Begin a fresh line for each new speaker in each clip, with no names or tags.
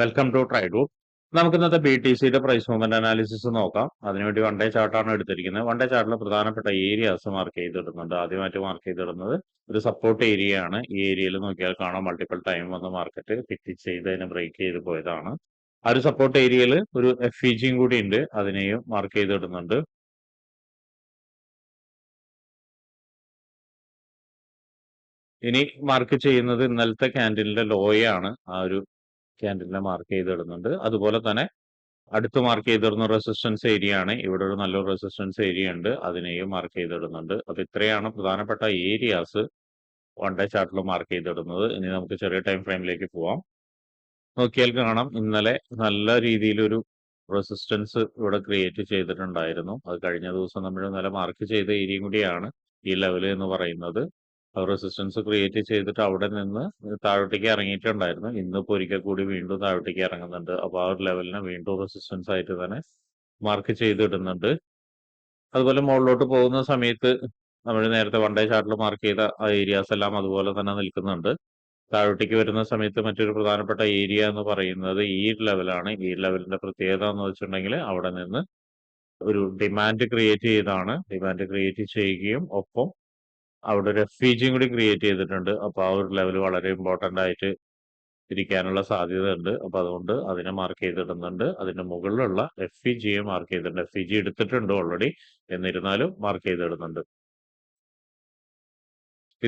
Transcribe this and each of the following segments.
Welcome to try ട്രൈഡു നമുക്ക് ഇന്നത്തെ ബി ടി സിയുടെ പ്രൈസ് മൂവ്മെന്റ് അനാലിസിസ് നോക്കാം. അതിനുവേണ്ടി വൺ ഡേ ചാർട്ടാണ് എടുത്തിരിക്കുന്നത്. വൺ ഡേ ചാർട്ടിൽ പ്രധാനപ്പെട്ട ഏരിയാസ് മാർക്ക് ചെയ്തിടുന്നുണ്ട്. ആദ്യമായിട്ട് മാർക്ക് ചെയ്തിടുന്നത് ഒരു സപ്പോർട്ട് ഏരിയ ആണ്. ഈ ഏരിയയിൽ നോക്കിയാൽ കാണാം മൾട്ടിപ്പിൾ ടൈം വന്ന് മാർക്കറ്റ് ഫിറ്റ് ചെയ്ത് അതിനെ ബ്രേക്ക് ചെയ്ത് പോയതാണ്. ആ ഒരു സപ്പോർട്ട് ഏരിയയിൽ ഒരു എഫ് ഇ ജിയും കൂടി ഉണ്ട്. അതിനെയും മാർക്ക് ചെയ്തിടുന്നുണ്ട്. ഇനി മാർക്ക് ചെയ്യുന്നത് ഇന്നലത്തെ ക്യാൻഡിലിന്റെ ലോയാണ് ആ ഒരു ക്യാൻഡിലിനെ മാർക്ക് ചെയ്തിടുന്നുണ്ട്. അതുപോലെ തന്നെ അടുത്ത് മാർക്ക് ചെയ്തിടുന്ന റെസിസ്റ്റൻസ് ഏരിയ ആണ്. ഇവിടെ ഒരു നല്ലൊരു റെസിസ്റ്റൻസ് ഏരിയ ഉണ്ട്. അതിനെയും മാർക്ക് ചെയ്തിടുന്നുണ്ട്. അപ്പൊ ഇത്രയാണ് പ്രധാനപ്പെട്ട ഏരിയാസ് വൺ ഡേ ചാർട്ടിൽ മാർക്ക് ചെയ്തിടുന്നത്. ഇനി നമുക്ക് ചെറിയ ടൈം ഫ്രെയിമിലേക്ക് പോവാം. നോക്കിയാൽ കാണാം. ഇന്നലെ നല്ല രീതിയിലൊരു റെസിസ്റ്റൻസ് ഇവിടെ ക്രിയേറ്റ് ചെയ്തിട്ടുണ്ടായിരുന്നു. അത് കഴിഞ്ഞ ദിവസം നമ്മൾ ഇന്നലെ മാർക്ക് ചെയ്ത ഏരിയയും കൂടിയാണ് ഈ ലെവൽ എന്ന് പറയുന്നത്. റെസിസ്റ്റൻസ് ക്രിയേറ്റ് ചെയ്തിട്ട് അവിടെ നിന്ന് താഴോട്ടേക്ക് ഇറങ്ങിയിട്ടുണ്ടായിരുന്നു. ഇന്നിപ്പോൾ ഒരിക്കൽ കൂടി വീണ്ടും താഴോട്ടേക്ക് ഇറങ്ങുന്നുണ്ട്. അപ്പോൾ ആ ഒരു ലെവലിനെ വീണ്ടും റെസിസ്റ്റൻസ് ആയിട്ട് തന്നെ മാർക്ക് ചെയ്തിടുന്നുണ്ട്. അതുപോലെ മുകളിലോട്ട് പോകുന്ന സമയത്ത് നമ്മൾ നേരത്തെ വൺ ഡേ ചാർട്ടിൽ മാർക്ക് ചെയ്ത ആ ഏരിയാസ് എല്ലാം അതുപോലെ തന്നെ നിൽക്കുന്നുണ്ട്. താഴോട്ടേക്ക് വരുന്ന സമയത്ത് മറ്റൊരു പ്രധാനപ്പെട്ട ഏരിയ എന്ന് പറയുന്നത് ഈ ലെവലാണ് ഈ ലെവലിന്റെ പ്രത്യേകത എന്ന് വെച്ചിട്ടുണ്ടെങ്കിൽ അവിടെ നിന്ന് ഒരു ഡിമാൻഡ് ക്രിയേറ്റ് ചെയ്താണ്. ഡിമാൻഡ് ക്രിയേറ്റ് ചെയ്യുകയും ഒപ്പം അവിടെ എഫ് കൂടി ക്രിയേറ്റ് ചെയ്തിട്ടുണ്ട്. അപ്പൊ ആ ഒരു ലെവൽ വളരെ ഇമ്പോർട്ടന്റ് ആയിട്ട് ഇരിക്കാനുള്ള സാധ്യത ഉണ്ട് അപ്പൊ അതുകൊണ്ട് അതിനെ മാർക്ക് ചെയ്തിടുന്നുണ്ട്. അതിന്റെ മുകളിലുള്ള എഫ് ഇ ജിയെ മാർക്ക് ചെയ്തിട്ടുണ്ട്. എഫ് ഇ ജി എടുത്തിട്ടുണ്ട് ഓൾറെഡി എന്നിരുന്നാലും മാർക്ക് ചെയ്തിടുന്നുണ്ട്.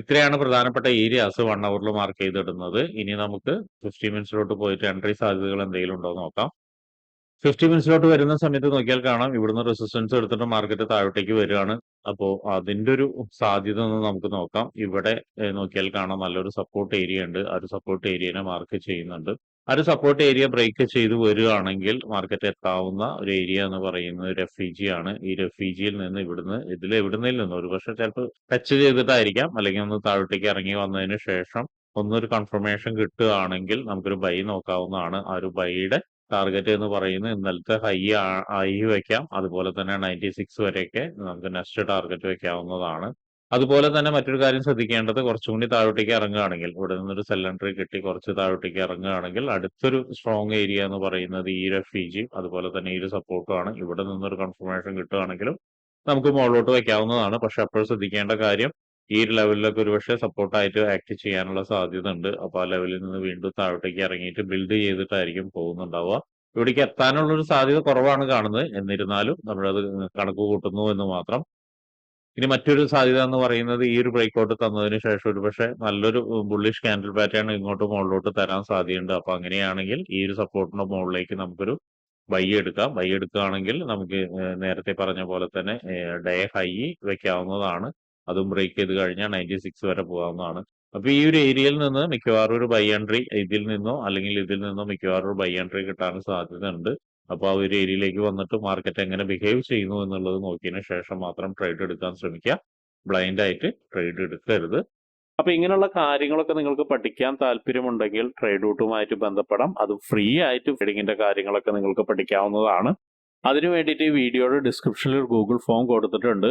ഇത്രയാണ് പ്രധാനപ്പെട്ട ഏരിയാസ് വൺ അവറിൽ മാർക്ക് ചെയ്തിടുന്നത്. ഇനി നമുക്ക് ഫിഫ്റ്റി മിനിറ്റ്സിലോട്ട് പോയിട്ട് എൻട്രി സാധ്യതകൾ എന്തെങ്കിലും ഉണ്ടോ നോക്കാം. ഫിഫ്റ്റി മിനിറ്റ്സിലോട്ട് വരുന്ന സമയത്ത് നോക്കിയാൽ കാണാം. ഇവിടുന്ന് റെസിസ്റ്റൻസ് എടുത്തിട്ട് മാർക്കറ്റ് താഴോട്ടേക്ക് വരികയാണ്. അപ്പോൾ അതിന്റെ ഒരു സാധ്യത ഒന്ന് നമുക്ക് നോക്കാം. ഇവിടെ നോക്കിയാൽ കാണാം നല്ലൊരു സപ്പോർട്ട് ഏരിയ ഉണ്ട്. ആ ഒരു സപ്പോർട്ട് ഏരിയനെ മാർക്ക് ചെയ്യുന്നുണ്ട്. ആ ഒരു സപ്പോർട്ട് ഏരിയ ബ്രേക്ക് ചെയ്ത് വരികയാണെങ്കിൽ മാർക്കറ്റ് എത്താവുന്ന ഒരു ഏരിയ എന്ന് പറയുന്നത് റെഫ്യൂജി ആണ്. ഈ റെഫ്യൂജിയിൽ നിന്ന് ഇവിടുന്ന് ഇതിൽ എവിടുന്നതിൽ നിന്ന് ഒരു പക്ഷെ ചിലപ്പോൾ ടച്ച് ചെയ്തിട്ടായിരിക്കാം. അല്ലെങ്കിൽ ഒന്ന് താഴോട്ടേക്ക് ഇറങ്ങി വന്നതിന് ശേഷം ഒന്നൊരു കൺഫർമേഷൻ കിട്ടുകയാണെങ്കിൽ നമുക്കൊരു ബൈ നോക്കാവുന്നതാണ്. ആ ഒരു ബൈയുടെ ടാർഗറ്റ് എന്ന് പറയുന്നത് ഇന്നലത്തെ ഹൈ ആയി വെക്കാം. അതുപോലെ തന്നെ നയന്റി സിക്സ് വരെയൊക്കെ നമുക്ക് നെക്സ്റ്റ് ടാർഗറ്റ് വെക്കാവുന്നതാണ്. അതുപോലെ തന്നെ മറ്റൊരു കാര്യം ശ്രദ്ധിക്കേണ്ടത് കുറച്ചും കൂടി താഴോട്ടേക്ക് ഇറങ്ങുകയാണെങ്കിൽ ഇവിടെ നിന്നൊരു സെല്ലൻട്രി കിട്ടി കുറച്ച് താഴോട്ടേക്ക് ഇറങ്ങുകയാണെങ്കിൽ അടുത്തൊരു സ്ട്രോങ് ഏരിയ എന്ന് പറയുന്നത് ഈ റെഫ്യൂജിയും അതുപോലെ തന്നെ ഈ ഒരു സപ്പോർട്ടും ആണ്. ഇവിടെ നിന്നൊരു കൺഫർമേഷൻ കിട്ടുകയാണെങ്കിലും നമുക്ക് മുകളിലോട്ട് വെക്കാവുന്നതാണ്. പക്ഷെ അപ്പോൾ ശ്രദ്ധിക്കേണ്ട കാര്യം ഈ ഒരു ലെവലിലൊക്കെ ഒരുപക്ഷെ സപ്പോർട്ടായിട്ട് ആക്ട് ചെയ്യാനുള്ള സാധ്യത ഉണ്ട് അപ്പൊ ആ ലെവലിൽ നിന്ന് വീണ്ടും താഴോട്ടേക്ക് ഇറങ്ങിയിട്ട് ബിൽഡ് ചെയ്തിട്ടായിരിക്കും പോകുന്നുണ്ടാവുക. ഇവിടേക്ക് എത്താനുള്ള ഒരു സാധ്യത കുറവാണ് കാണുന്നത്. എന്നിരുന്നാലും നമ്മളത് കണക്ക് കൂട്ടുന്നു എന്ന് മാത്രം. ഇനി മറ്റൊരു സാധ്യത എന്ന് പറയുന്നത് ഈ ഒരു ബ്രേക്ക് ഔട്ട് തന്നതിന് ശേഷം ഒരുപക്ഷെ നല്ലൊരു ബുള്ളിഷ് കാൻഡിൽ പാറ്റേൺ ഇങ്ങോട്ട് മുകളിലോട്ട് തരാൻ സാധ്യതയുണ്ട്. അപ്പൊ അങ്ങനെയാണെങ്കിൽ ഈ ഒരു സപ്പോർട്ടിന്റെ മുകളിലേക്ക് നമുക്കൊരു ബൈ എടുക്കാം. ബൈ എടുക്കുകയാണെങ്കിൽ നമുക്ക് നേരത്തെ പറഞ്ഞ പോലെ തന്നെ ഡേ ഹൈ വെക്കാവുന്നതാണ്. അതും ബ്രേക്ക് ചെയ്ത് കഴിഞ്ഞാൽ നയന്റി സിക്സ് വരെ പോകാവുന്നതാണ്. അപ്പൊ ഈ ഒരു ഏരിയയിൽ നിന്ന് മിക്കവാറും ഒരു ബൈ എൻട്രി ഇതിൽ നിന്നോ അല്ലെങ്കിൽ ഇതിൽ നിന്നോ മിക്കവാറും ഒരു ബൈ എൻട്രി കിട്ടാൻ സാധ്യതയുണ്ട്. അപ്പോൾ അപ്പൊ ആ ഒരു ഏരിയയിലേക്ക് വന്നിട്ട് മാർക്കറ്റ് എങ്ങനെ ബിഹേവ് ചെയ്യുന്നു എന്നുള്ളത് നോക്കിയതിന് ശേഷം മാത്രം ട്രേഡ് എടുക്കാൻ ശ്രമിക്കുക. ബ്ലൈൻഡ് ആയിട്ട് ട്രേഡ് എടുക്കരുത്. അപ്പൊ ഇങ്ങനെയുള്ള കാര്യങ്ങളൊക്കെ നിങ്ങൾക്ക് പഠിക്കാൻ താല്പര്യമുണ്ടെങ്കിൽ ട്രേഡ് റൂട്ടുമായിട്ട് ബന്ധപ്പെടാം. അത് ഫ്രീ ആയിട്ട് ട്രേഡിങ്ങിന്റെ കാര്യങ്ങളൊക്കെ നിങ്ങൾക്ക് പഠിക്കാവുന്നതാണ്. അതിനു വേണ്ടിയിട്ട് ഈ വീഡിയോയുടെ ഡിസ്ക്രിപ്ഷനിൽ ഒരു ഗൂഗിൾ ഫോം കൊടുത്തിട്ടുണ്ട്.